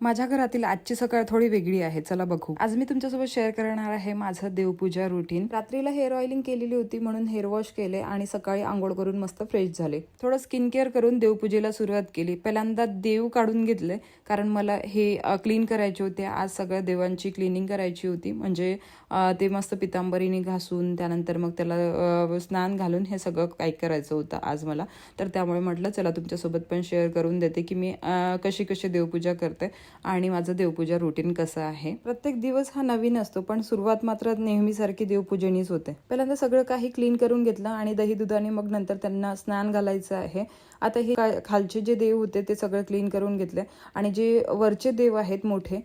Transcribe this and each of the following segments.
माझ्या घरातील आजची सकाळ थोडी वेगळी आहे. चला बघू. आज मी तुमच्यासोबत शेअर करणार आहे माझं देवपूजा रुटीन रात्रीला हेअर ऑइलिंग केलेली होती म्हणून हेअर वॉश केले आणि सकाळी आंघोळ करून मस्त फ्रेश झाले. थोडं स्किन केअर करून देवपूजेला सुरुवात केली. पहिल्यांदा देव काढून घेतले कारण मला हे क्लीन करायचे होते. आज सगळ्या देवांची क्लिनिंग करायची होती. म्हणजे ते मस्त पितांबरीने घासून त्यानंतर मग त्याला स्नान घालून हे सगळं काय करायचं होतं आज मला. तर त्यामुळे म्हटलं चला तुमच्यासोबत पण शेअर करून देते की मी कशी कशी देवपूजा करते. आणि माझं देवपूजा रुटीन कसं आहे? प्रत्येक दिवस हा नवीन असतो पण सुरुवात मात्र नेहमीसारखी देवपूजनीच होते. पहिल्यांदा सगळं काही क्लीन करून घेतलं आणि दही दुधाने मग नंतर त्यांना स्नान घालायचं आहे. आता हे खालचे जे देव होते ते सगळं क्लीन करून घेतले. आणि जे वरचे देव आहेत मोठे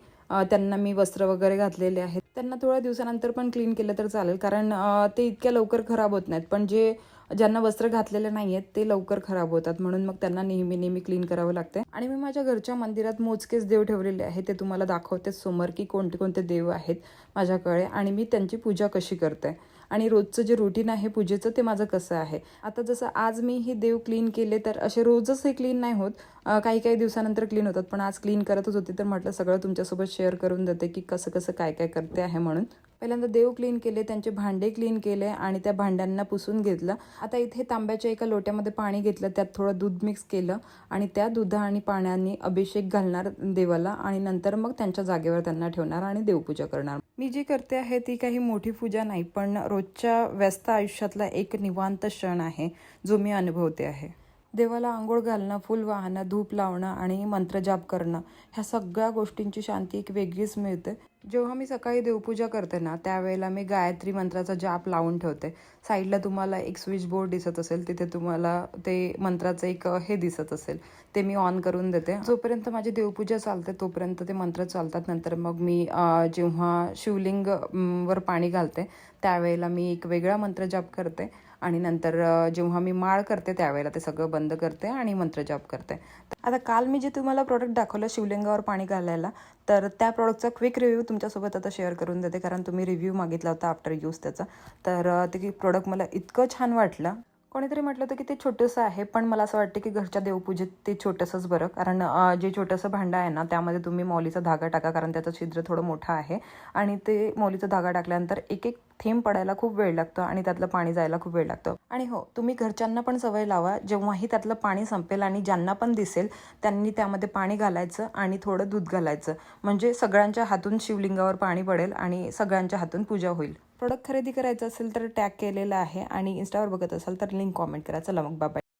त्यांना मी वस्त्र वगैरे घातलेले आहेत. त्यांना थोड्या दिवसानंतर पण क्लीन केलं तर चालेल कारण ते इतक्या लवकर खराब होत नाहीत. पण जे ज्यांना वस्त्र घातलेले नाही आहेत ते लवकर खराब होतात. म्हणून मग त्यांना नेहमी नेहमी क्लीन करावं लागते. आणि मी माझ्या घरच्या मंदिरात मोजकेच देव ठेवलेले आहे ते तुम्हाला दाखवते समोर की कोणते कोणते देव आहेत माझ्याकडे. आणि मी त्यांची पूजा कशी करते. आणि रोजचं जे रुटीन आहे पूजेचं ते माझं कसं आहे. आता जसं आज मी हे देव क्लीन केले तर असे रोजच हे क्लीन नाही होत. काही काही दिवसानंतर क्लीन होतात. पण आज क्लीन करतच होते. तर म्हटलं सगळं तुमच्यासोबत शेअर करून देते की कसं कसं काय काय करते आहे म्हणून. पहिल्यांदा देव क्लीन केले त्यांचे भांडे क्लीन केले आणि त्या भांड्यांना पुसून घेतलं. आता इथे तांब्याच्या एका लोट्यामध्ये पाणी घेतलं त्यात थोडं दूध मिक्स केलं आणि त्या दुधा आणि पाण्याने अभिषेक घालणार देवाला आणि नंतर मग त्यांच्या जागेवर त्यांना ठेवणार आणि देवपूजा करणार. मी जी करते आहे ती काही मोठी पूजा नाही पण रोजच्या व्यस्त आयुष्यातला एक निवांत क्षण आहे जो मी अनुभवते आहे. देवाला आंघोळ घालणं फुल वाहणं धूप लावणं आणि मंत्रजाप करणं ह्या सगळ्या गोष्टींची शांती एक वेगळीच मिळते. जेव्हा मी सकाळी देवपूजा करते ना त्यावेळेला मी गायत्री मंत्राचा जाप लावून ठेवते. साईडला तुम्हाला एक स्विच बोर्ड दिसत असेल तिथे तुम्हाला ते मंत्राचं एक हे दिसत असेल. ते मी ऑन करून देते. जोपर्यंत माझी देवपूजा चालते तोपर्यंत ते मंत्र चालतात. नंतर मग मी जेव्हा शिवलिंग वर पाणी घालते त्यावेळेला मी एक वेगळा मंत्र जाप करते. आणि नंतर जेव्हा मी माळ करते त्यावेळेला ते सगळं बंद करते आणि मंत्रजाप करते. आता काल मी जे तुम्हाला प्रोडक्ट दाखवलं शिवलिंगावर पाणी घालायला तर त्या प्रोडक्टचा क्विक रिव्ह्यू तुमच्यासोबत आता शेअर करून देते. कारण तुम्ही रिव्ह्यू मागितला होता आफ्टर यूज त्याचा. तर ते प्रोडक्ट मला इतकं छान वाटलं. कोणीतरी म्हटलं होतं की ते छोटंसं आहे पण मला असं वाटतं की घरच्या देवपूजेत ते छोटंसंच बरं. कारण जे छोटंसं भांडं आहे ना त्यामध्ये तुम्ही मौलीचा धागा टाका कारण त्याचं छिद्र थोडं मोठं आहे. आणि ते मौलीचा धागा टाकल्यानंतर एक एक थेंब पडायला खूप वेळ लागतो आणि त्यातलं पाणी जायला खूप वेळ लागतं. आणि हो तुम्ही घरच्यांना पण सवय लावा जेव्हाही त्यातलं पाणी संपेल आणि ज्यांना पण दिसेल त्यांनी त्यामध्ये पाणी घालायचं आणि थोडं दूध घालायचं. म्हणजे सगळ्यांच्या हातून शिवलिंगावर पाणी पडेल आणि सगळ्यांच्या हातून पूजा होईल. प्रोडक्ट खरेदी करायचं असेल तर टॅग केलेलं आहे आणि इन्स्टावर बघत असाल तर लिंक कॉमेंट करा. चला मग बाबा